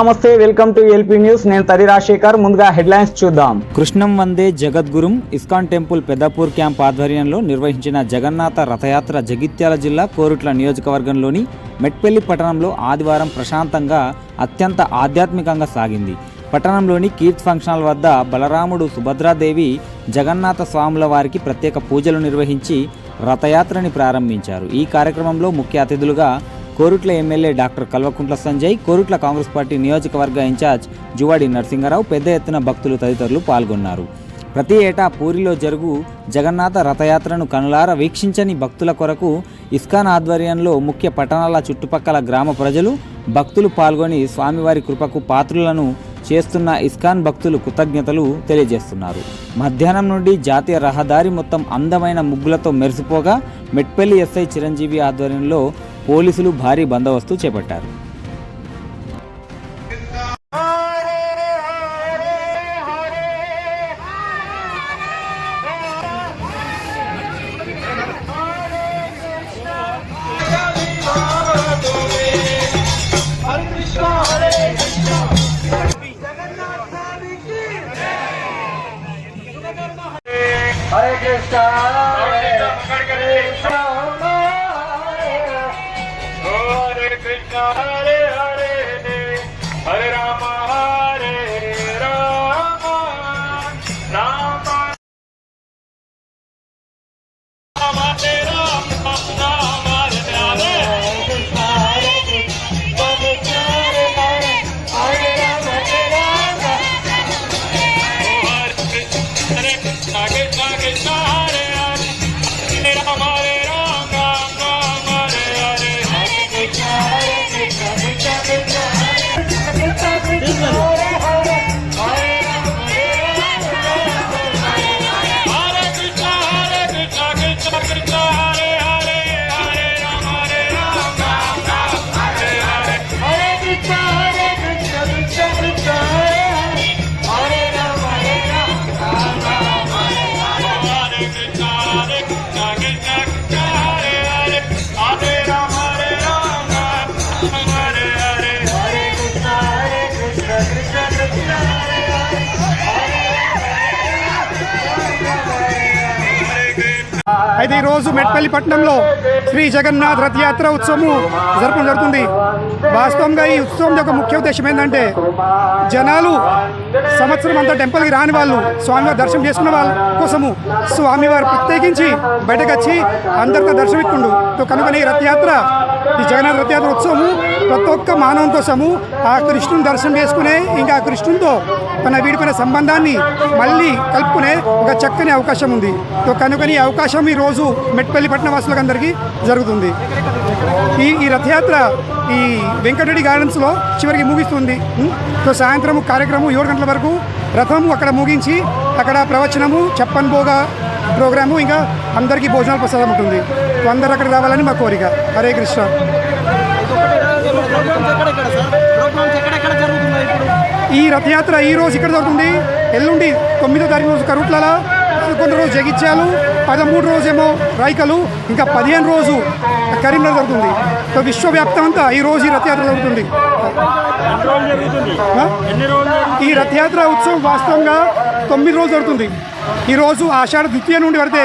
నమస్తే welcome to LP news. నేను తరి రాజశేఖర్. ముందుగా హెడ్లైన్స్ చూద్దాం. కృష్ణం వందే జగద్గురుం ఇస్కాన్ టెంపుల్ పెద్దపూర్ క్యాంప్ ఆధ్వర్యంలో నిర్వహించిన జగన్నాథ రథయాత్ర జగిత్యాల జిల్లా కోరుట్ల నియోజకవర్గంలోని మెట్పల్లి పట్టణంలో ఆదివారం ప్రశాంతంగా అత్యంత ఆధ్యాత్మికంగా సాగింది. పట్టణంలోని కీర్త్ ఫంక్షన్ హాల్ వద్ద బలరాముడు సుభద్రాదేవి జగన్నాథ స్వాముల వారికి ప్రత్యేక పూజలు నిర్వహించి రథయాత్రని ప్రారంభించారు. ఈ కార్యక్రమంలో ముఖ్య అతిథులుగా Korutla MLA doctor Kalvakuntla Sanjay Korutla Congress party నియోజకవర్గ ఇన్ఛార్జ్ జువాడి నరసింహారావు పెద్ద ఎత్తున భక్తులు తదితరులు పాల్గొన్నారు. ప్రతి ఏటా పూరిలో జరుగు జగన్నాథ రథయాత్రను కనులార వీక్షించని భక్తుల కొరకు ఇస్కాన్ ఆధ్వర్యంలో ముఖ్య పట్టణాల చుట్టుపక్కల గ్రామ ప్రజలు భక్తులు పాల్గొని స్వామివారి కృపకు పాత్రులను చేస్తున్న ఇస్కాన్ భక్తులు కృతజ్ఞతలు తెలియజేస్తున్నారు. మధ్యాహ్నం నుండి జాతీయ రహదారి మొత్తం అందమైన ముగ్గులతో మెరిసిపోగా మెట్పల్లి ఎస్ఐ చిరంజీవి ఆధ్వర్యంలో పోలీసులు భారీ బందోబస్తు చేపట్టారు. హరే కృష్ణ హరే కృష్ణ. Thank. అయితే ఈరోజు మెట్పల్లి పట్టణంలో శ్రీ జగన్నాథ్ రథయాత్ర ఉత్సవము జరపడం జరుగుతుంది. వాస్తవంగా ఈ ఉత్సవం యొక్క ముఖ్య ఉద్దేశం ఏంటంటే జనాలు సంవత్సరం అంతా టెంపుల్కి రాని వాళ్ళు స్వామివారి దర్శనం చేసుకున్న వాళ్ళ కోసము స్వామివారు ప్రత్యేకించి బయటకు వచ్చి అందరితో దర్శనమిస్తుండు. కనుక కనుకనే ఈ రథయాత్ర ఈ జగన్నాథ రథయాత్ర ఉత్సవము ప్రతి ఒక్క మానవం కోసము ఆ కృష్ణుని దర్శనం చేసుకునే ఇంకా ఆ కృష్ణునితో తన వీడిపోయిన సంబంధాన్ని మళ్ళీ కలుపుకునే ఒక చక్కని అవకాశం ఉంది. కనుకని ఈ అవకాశం ఈ రోజు మెట్పల్లి పట్టణ వాసులకు అందరికీ జరుగుతుంది. ఈ ఈ రథయాత్ర ఈ వెంకటరెడ్డి గార్డెన్స్లో చివరికి ముగిస్తుంది. సో సాయంత్రం కార్యక్రమం ఏడు గంటల వరకు రథము అక్కడ ముగించి అక్కడ ప్రవచనము చెప్పన్ భోగా ప్రోగ్రాము ఇంకా అందరికీ భోజనాలు ప్రసాదం ఉంటుంది. అందరు అక్కడ రావాలని మా కోరిక. హరే కృష్ణ. ఈ రథయాత్ర ఈ రోజు ఇక్కడ జరుగుతుంది. ఎల్లుండి తొమ్మిదో తారీఖు రోజు కరుట్లలో పదకొండు రోజు జగిత్యాలు పదమూడు రోజు ఏమో రైకలు ఇంకా పదిహేను రోజు కరీంనగర్ జరుగుతుంది. సో విశ్వవ్యాప్తం అంతా ఈ రోజు ఈ రథయాత్ర జరుగుతుంది. ఈ రథయాత్ర ఉత్సవం వాస్తవంగా తొమ్మిది రోజులు జరుగుతుంది. ఈరోజు ఆషాఢ ద్వితీయ నుండి పడితే